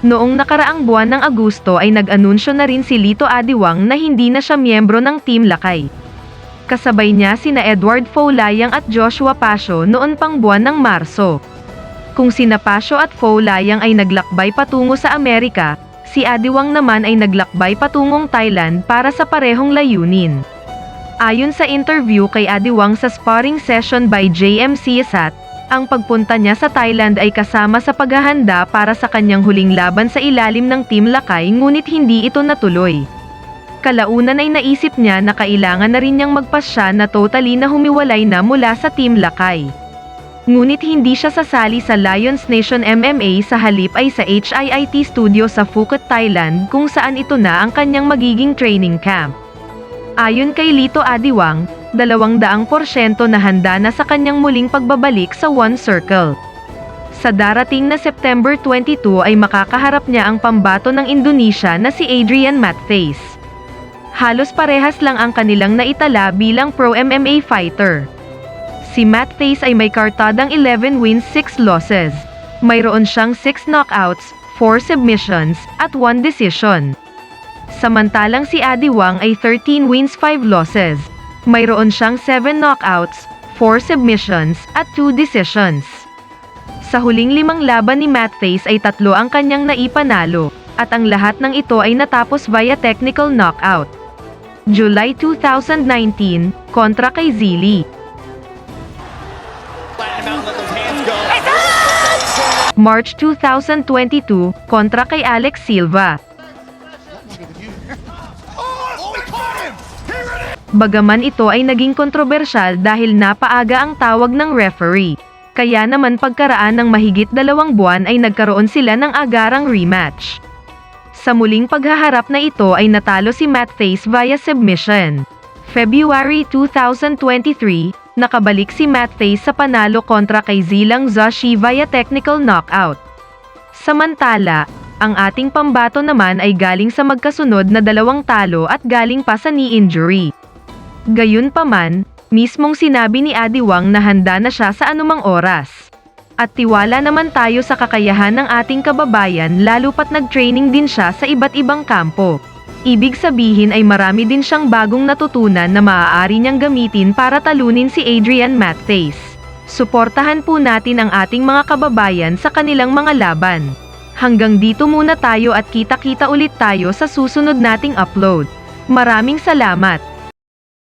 Noong nakaraang buwan ng Agosto ay nag-anunsyo na rin si Lito Adiwang na hindi na siya miyembro ng Team Lakay. Kasabay niya sina Edward Faulayang at Joshua Pasio noon pang buwan ng Marso. Kung sina Pasio at Faulayang ay naglakbay patungo sa Amerika, si Adiwang naman ay naglakbay patungong Thailand para sa parehong layunin. Ayon sa interview kay Adiwang sa sparring session by JMC Sat, ang pagpunta niya sa Thailand ay kasama sa paghahanda para sa kanyang huling laban sa ilalim ng Team Lakay ngunit hindi ito natuloy. Kalaunan ay naisip niya na kailangan na rin niyang magpasya na totally na humiwalay na mula sa Team Lakay. Ngunit hindi siya sasali sa Lions Nation MMA sa halip ay sa HIIT studio sa Phuket, Thailand kung saan ito na ang kanyang magiging training camp. Ayon kay Lito Adiwang, 200% na handa na sa kanyang muling pagbabalik sa One Circle. Sa darating na September 22 ay makakaharap niya ang pambato ng Indonesia na si Adrian Matthews. Halos parehas lang ang kanilang naitala bilang pro MMA fighter. Si Matthews ay may kartadang 11 wins 6 losses. Mayroon siyang 6 knockouts, 4 submissions, at 1 decision. Samantalang si Adi Wang ay 13 wins 5 losses. Mayroon siyang 7 knockouts, 4 submissions, at 2 decisions. Sa huling limang laban ni Matthews ay tatlo ang kanyang naipanalo, at ang lahat ng ito ay natapos via technical knockout. July 2019, kontra kay Zili. March 2022, kontra kay Alex Silva. Bagaman ito ay naging kontrobersyal dahil napaaga ang tawag ng referee. Kaya naman pagkaraan ng mahigit dalawang buwan ay nagkaroon sila ng agarang rematch. Sa muling paghaharap na ito ay natalo si Matthews via submission. February 2023, nakabalik si Matthews sa panalo kontra kay Zilang Zashi via technical knockout. Samantala, ang ating pambato naman ay galing sa magkasunod na dalawang talo at galing pa sa knee injury. Gayunpaman, mismong sinabi ni Adi Wang na handa na siya sa anumang oras. At tiwala naman tayo sa kakayahan ng ating kababayan lalo pat nag-training din siya sa iba't ibang kampo. Ibig sabihin ay marami din siyang bagong natutunan na maaari niyang gamitin para talunin si Adrian Matthews. Suportahan po natin ang ating mga kababayan sa kanilang mga laban. Hanggang dito muna tayo at kita-kita ulit tayo sa susunod nating upload. Maraming salamat!